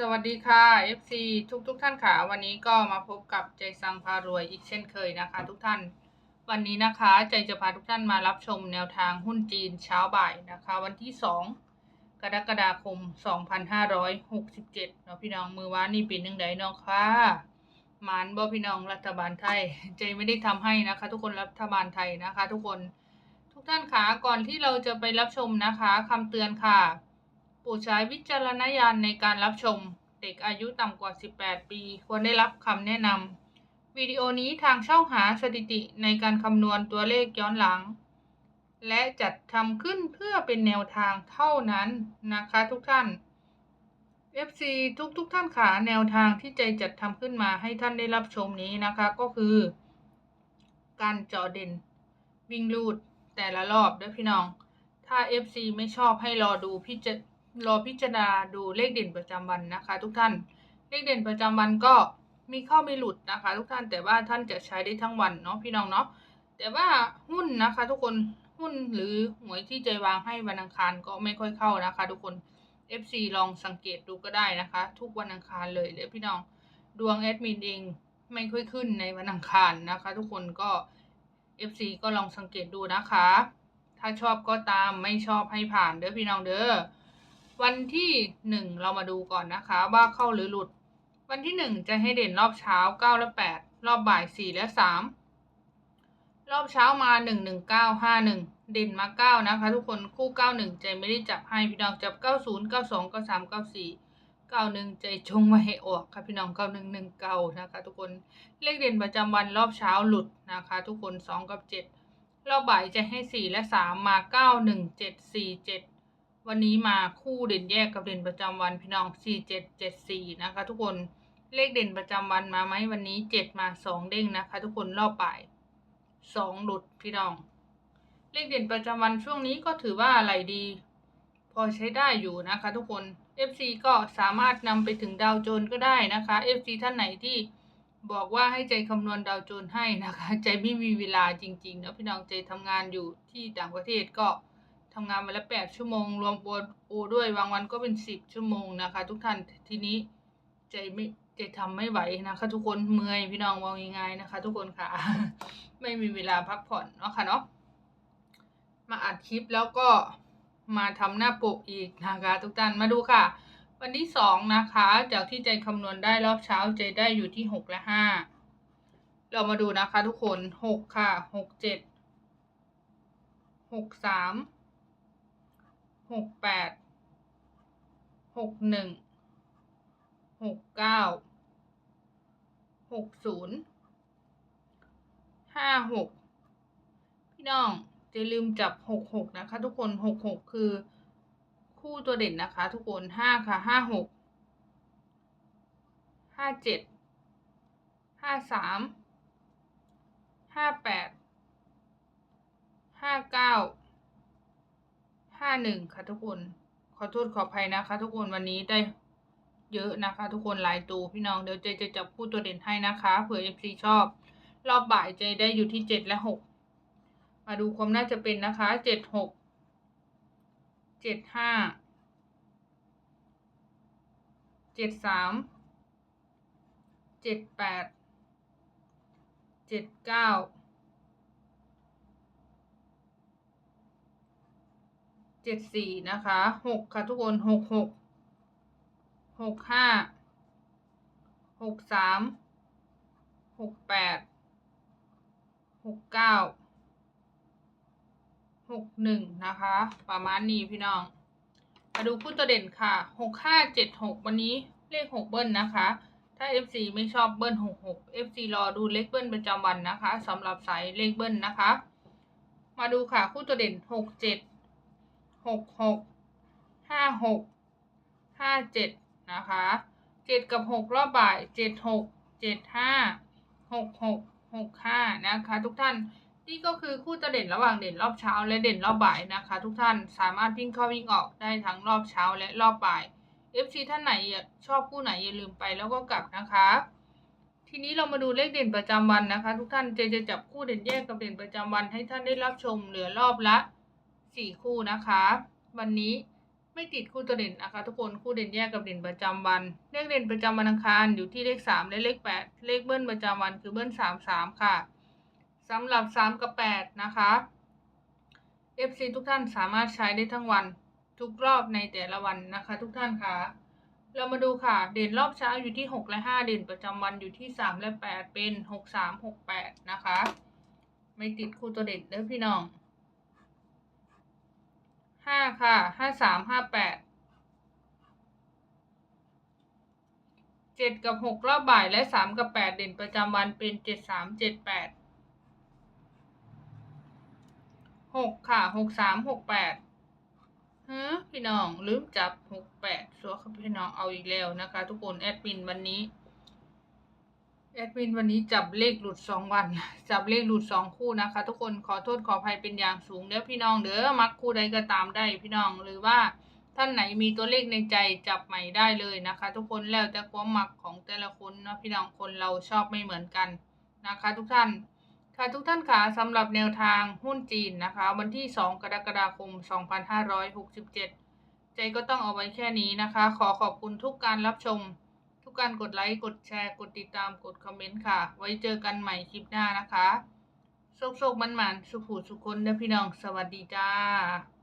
สวัสดีค่ะ FC ทุกทุกๆท่านค่ะ วันนี้ก็มาพบกับใจสังพารวยอีกเช่นเคยนะคะ ทุกท่าน วันนี้นะคะใจจะพาทุกท่านมารับชมแนวทางหุ้นจีนเช้าบ่ายนะคะ วันที่ 2 กรกฎาคม 2567เนาะพี่น้องมือว่านี่เป็นหนึ่งใดเนาะค่ะหมานบ่พี่น้องรัฐบาลไทย ใจไม่ได้ทำให้นะคะ ทุกคนรัฐบาลไทยนะคะ ทุกคนทุกท่านค่ะก่อนที่เราจะไปรับชมนะคะคำเตือนค่ะ โปรดใช้วิจารณญาณในการรับชม เด็กอายุต่ำกว่า 18 ปี ควรได้รับคำแนะนำวิดีโอนี้ทางช่องหาสถิติในการคำนวณตัวเลขย้อนหลัง และจัดทำขึ้นเพื่อเป็นแนวทางเท่านั้นนะคะทุกท่าน FC ทุกทุกท่านค่ะแนวทางที่ใจจัดทำขึ้นมาให้ท่านได้รับชมนี้นะคะก็คือ การเจาะเด่น วิ่งลูดแต่ละรอบด้วยพี่น้อง ถ้า FC ไม่ชอบให้รอดูพิจา รอพิจารณาดูเลขเด่นประจำวันนะคะ ทุกท่าน เลขเด่นประจำวันก็มีเข้ามีหลุดนะคะ ทุกท่านแต่ว่าท่านจะใช้ได้ทั้งวันเนาะพี่น้องเนาะแต่ว่าหุ้นนะคะ ทุกคนหุ้นหรือหวยที่ใจวางให้วันอังคารก็ไม่ค่อยเข้านะคะ ทุกคน FC ลองสังเกตดูก็ได้นะคะ ทุกวันอังคารเลยเลยพี่น้องดวงแอดมินเองไม่ค่อยขึ้นในวันอังคารนะคะ ทุกคนก็ FC ก็ลองสังเกตดูนะคะ ถ้าชอบก็ตามไม่ชอบให้ผ่านเด้อพี่น้องเด้อ วันที่หนึ่งเรามาดูก่อนนะคะ ว่าเข้าหรือหลุด วันที่หนึ่งจะให้เด่นรอบเช้าเก้าและแปดรอบบ่ายสี่และสามรอบเช้ามาหนึ่งหนึ่งเก้าห้าหนึ่งเด่นมาเก้านะคะ ทุกคนคู่เก้าหนึ่งใจไม่ได้จับให้พี่น้องจับเก้าศูนย์เก้าสองเก้าสามเก้าสี่เก้าหนึ่งใจชงมาให้ออกค่ะพี่น้องเก้าหนึ่งหนึ่งเก้านะคะ ทุกคนเลขเด่นประจำวันรอบเช้าหลุดนะคะ ทุกคนสองกับเจ็ดรอบบ่ายจะให้สี่และสามมาเก้าหนึ่งเจ็ดสี่เจ็ด วันนี้มาคู่เด่นแยกกับเด่นประจำวันพี่น้องสี่เจ็ดเจ็ดสี่นะคะ ทุกคนเลขเด่นประจำวันมาไหมวันนี้เจ็ดมาสองเด้งนะคะ ทุกคนรอบบ่ายสองหลุดพี่น้อง เลขเด่นประจำวันช่วงนี้ก็ถือว่าอะไรดี พอใช้ได้อยู่นะคะ ทุกคน FC ก็สามารถนำไปถึงดาวโจนก็ได้นะคะ FC ท่านไหนที่บอกว่าให้ใจคำนวณดาวโจนให้นะคะ ใจไม่มีเวลาจริงๆนะพี่น้องใจทำงานอยู่ที่ต่างประเทศก็ ทำงานวันละแปดชั่วโมง รวมโอโอด้วยบางวันก็เป็นสิบชั่วโมงนะคะ ทุกท่านทีนี้ใจไม่ใจทำไม่ไหวนะคะ ทุกคนเมื่อยพี่น้องมองยังไงนะคะ ทุกคนค่ะ ไม่มีเวลาพักผ่อนเนาะค่ะเนาะมาอัดคลิปแล้วก็มาทำหน้าปกอีกนะคะ ทุกท่านมาดูค่ะ วันที่สองนะคะ จากที่ใจคำนวณได้รอบเช้าใจได้อยู่ที่หกและห้าเรามาดูนะคะ ทุกคนหกค่ะหกเจ็ดหกสาม หกแปดหกหนึ่งหกเก้าหกศูนย์ห้าหกพี่น้องจะลืมจับหกหกนะคะ ทุกคนหกหกคือคู่ตัวเด่นนะคะ ทุกคนห้าค่ะห้าหกห้าเจ็ดห้าสามห้าแปดห้าเก้า ห้าหนึ่งค่ะทุกคน ขอโทษขออภัยนะคะ ทุกคนวันนี้ได้เยอะนะคะ ทุกคนหลายตัวพี่น้องเดี๋ยวเจจะจับคู่ตัวเด่นให้นะคะเผื่อเอฟซีชอบ รอบบ่ายเจได้อยู่ที่เจ็ดและหกมาดูความน่าจะเป็นนะคะเจ็ดหกเจ็ดห้าเจ็ดสามเจ็ดแปดเจ็ดเก้า เจ็ดสี่นะคะหกค่ะทุกคนหกหกหกห้าหกสามหกแปดหกเก้าหกหนึ่งนะคะ ประมาณนี้พี่น้อง มาดูคู่ตัวเด่นค่ะหกห้าเจ็ดหกวันนี้เลขหกเบิ้ลนะคะ ถ้า FC ไม่ชอบเบิ้ลหกหก FC รอดูเลขเบิ้ลประจำวันนะคะสำหรับสายเลขเบิ้ลนะคะ มาดูค่ะคู่ตัวเด่นหกเจ็ด หกหกห้าหกห้าเจ็ดนะคะเจ็ดกับหกรอบบ่ายเจ็ดหกเจ็ดห้าหกหกหกห้านะคะทุกท่านนี่ก็คือคู่ตัวเด่นระหว่างเด่นรอบเช้า และเด่นรอบบ่ายนะคะ ทุกท่านสามารถวิ่งเข้าวิ่งออกได้ทั้งรอบเช้าและรอบบ่าย FC ท่านไหนชอบคู่ไหนอย่าลืมไปแล้วก็กลับนะคะ ทีนี้เรามาดูเลขเด่นประจำวันนะคะ ทุกท่านเจจะจับคู่เด่นแยกกับเด่นประจำวันให้ท่านได้รับชมเหลือรอบละ สี่คู่นะคะ วันนี้ไม่ติดคู่ตัวเด่นนะคะ ทุกคนคู่เด่นแยกกับเด่นประจำวัน เลขเด่นประจำวันอังคารอยู่ที่เลขสามและเลขแปดเลขเบิ้ลประจำวันคือเบิ้ลสามสามค่ะสำหรับสามกับแปดนะคะ FC ทุกท่านสามารถใช้ได้ทั้งวันทุกรอบในแต่ละวันนะคะ ทุกท่านค่ะเรามาดูค่ะ เด่นรอบเช้าอยู่ที่หกและห้าเด่นประจำวันอยู่ที่สามและแปดเป็นหกสามหกแปดนะคะ ไม่ติดคู่ตัวเด่นเด้อพี่น้อง ห้าค่ะห้าสามห้าแปดเจ็ดกับหกรอบบ่ายและสามกับแปดเด่นประจำวันเป็นเจ็ดสามเจ็ดแปดหกค่ะหกสามหกแปดฮะพี่น้องลืมจับหกแปดสัวครับพี่น้องเอาอีกแล้วนะคะ ทุกคนแอดมินวันนี้ แอดมินวันนี้จับเลขหลุดสองวัน จับเลขหลุดสองคู่นะคะ ทุกคนขอโทษขออภัยเป็นอย่างสูงเด้อพี่น้องเด้อมักคู่ใดก็ตามได้พี่น้องหรือว่าท่านไหนมีตัวเลขในใจจับใหม่ได้เลยนะคะ ทุกคนแล้วแต่ความมักของแต่ละคนนะพี่น้องคนเราชอบไม่เหมือนกันนะคะ ทุกท่านค่ะทุกท่านค่ะสำหรับแนวทางหุ้นจีนนะคะ วันที่ 2 กรกฎาคม 2567 ใจก็ต้องเอาไว้แค่นี้นะคะ ขอขอบคุณทุกการรับชม การกดไลค์กดแชร์กดติดตามกดคอมเมนต์ค่ะ ไว้เจอกันใหม่คลิปหน้านะคะโชคโชคมันมันๆสุขูสุขคนและพี่น้องสวัสดีจ้า